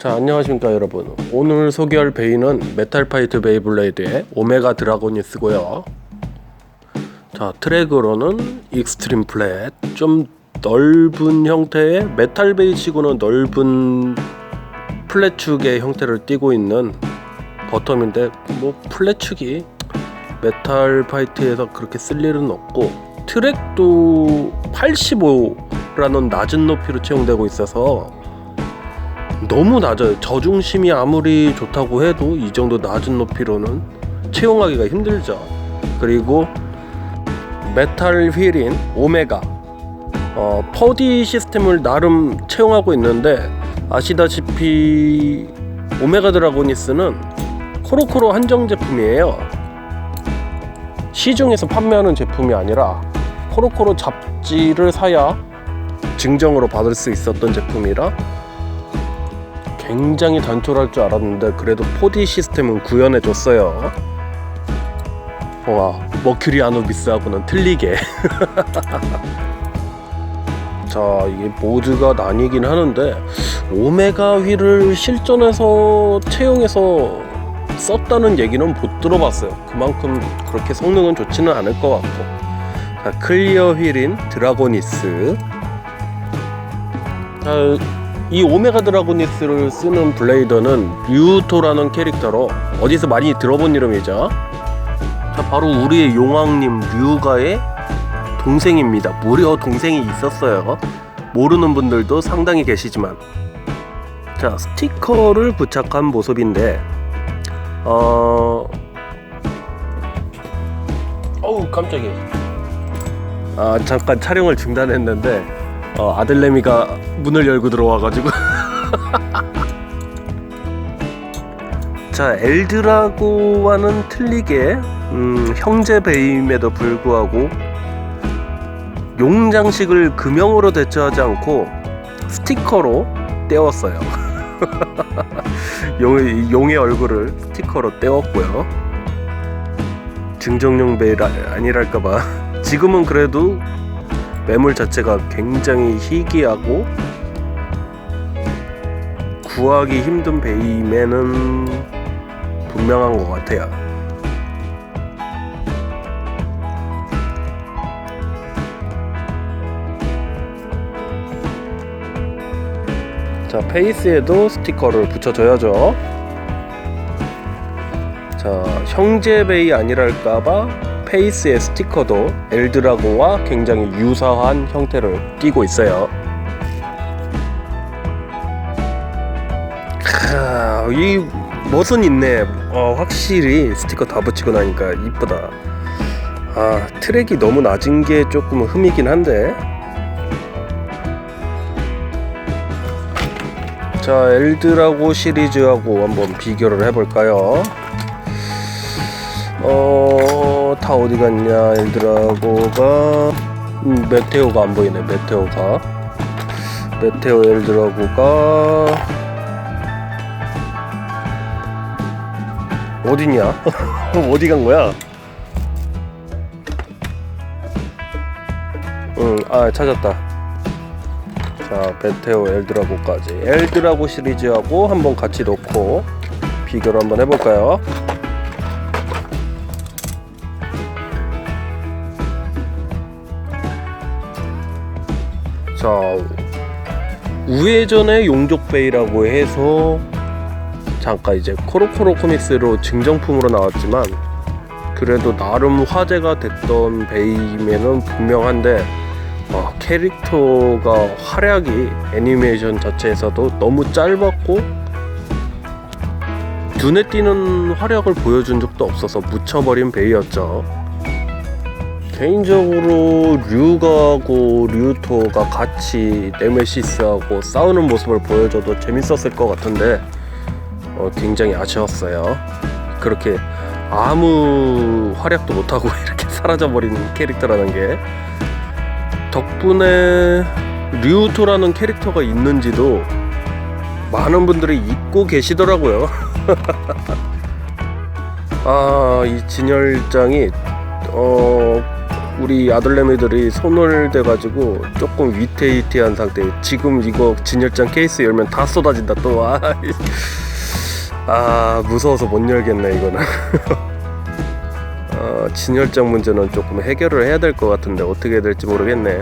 자 안녕하십니까 여러분. 오늘 소개할 베이는 메탈파이트 베이블레이드의 오메가 드라고니스고요. 자 트랙으로는 익스트림 플랫 좀 넓은 형태의 메탈 베이치고는 넓은 플랫 축의 형태를 띠고 있는 버텀인데 뭐 플랫 축이 메탈 파이트에서 그렇게 쓸 일은 없고 트랙도 85라는 낮은 높이로 채용되고 있어서 너무 낮아요. 저중심이 아무리 좋다고 해도 이 정도 낮은 높이로는 채용하기가 힘들죠. 그리고 메탈 휠인 오메가 어, 퍼디 시스템을 나름 채용하고 있는데 아시다시피 오메가 드라고니스는 코로코로 한정 제품이에요. 시중에서 판매하는 제품이 아니라 코로코로 잡지를 사야 증정으로 받을 수 있었던 제품이라 굉장히 단촐할 줄 알았는데 그래도 4D 시스템은 구현해 줬어요. 와 머큐리 아누비스하고는 틀리게. 자 이게 모드가 나뉘긴 하는데 오메가 휠을 실전에서 채용해서 썼다는 얘기는 못 들어봤어요. 그만큼 그렇게 성능은 좋지는 않을 것 같고. 자, 클리어 휠인 드라고니스. 자, 이 오메가 드라고니스를 쓰는 블레이더는 류토라는 캐릭터로 어디서 많이 들어본 이름이죠. 자, 바로 우리의 용왕님 류가의 동생입니다. 무려 동생이 있었어요. 모르는 분들도 상당히 계시지만. 자, 스티커를 부착한 모습인데, 어, 어우, 깜짝이야. 아, 잠깐 촬영을 중단했는데, 어, 아들내미가 문을 열고 들어와가지고. 자 엘드라고와는 틀리게 음, 형제 베임에도 불구하고 용 장식을 금형으로 대처하지 않고 스티커로 떼었어요. 용의, 용의 얼굴을 스티커로 떼었고요. 증정용 베일 아- 아니랄까봐. 지금은 그래도 매물 자체가 굉장히 희귀하고 구하기 힘든 베임에는 분명한 것 같아요. 자, 페이스에도 스티커를 붙여줘야죠. 자, 형제 베이 아니랄까봐 페이스의 스티커도 엘드라고와 굉장히 유사한 형태를 띠고 있어요. 크, 이 멋은 있네. 어, 확실히 스티커 다 붙이고 나니까 이쁘다. 아, 트랙이 너무 낮은 게 조금 흠이긴 한데. 자, 엘드라고 시리즈하고 한번 비교를 해볼까요? 어, 다 어디 갔냐, 엘드라고가. 음, 메테오가 안 보이네, 메테오가. 메테오 엘드라고가. 어디냐? 어디 간 거야? 응, 아, 찾았다. 자, 베테오 엘드라고까지. 엘드라고 시리즈하고 한번 같이 놓고 비교를 한번 해볼까요? 자 우회전의 용족베이라고 해서 잠깐 이제 코로코로 코믹스로 증정품으로 나왔지만 그래도 나름 화제가 됐던 베이면은 분명한데 어, 캐릭터가 활약이 애니메이션 자체에서도 너무 짧았고 눈에 띄는 활약을 보여준 적도 없어서 묻혀버린 베이였죠. 개인적으로 류가하고 류토가 같이 네메시스하고 싸우는 모습을 보여줘도 재밌었을 것 같은데 어, 굉장히 아쉬웠어요. 그렇게 아무 활약도 못하고 이렇게 사라져버린 캐릭터라는 게 덕분에 류토라는 캐릭터가 있는지도 많은 분들이 잊고 계시더라고요. 아, 이 진열장이 어 우리 아들내미들이 손을 대가지고 조금 위태위태한 상태. 지금 이거 진열장 케이스 열면 다 쏟아진다 또. 아, 아 무서워서 못 열겠네 이거는. 어, 진열장 문제는 조금 해결을 해야 될 것 같은데 어떻게 해야 될지 모르겠네.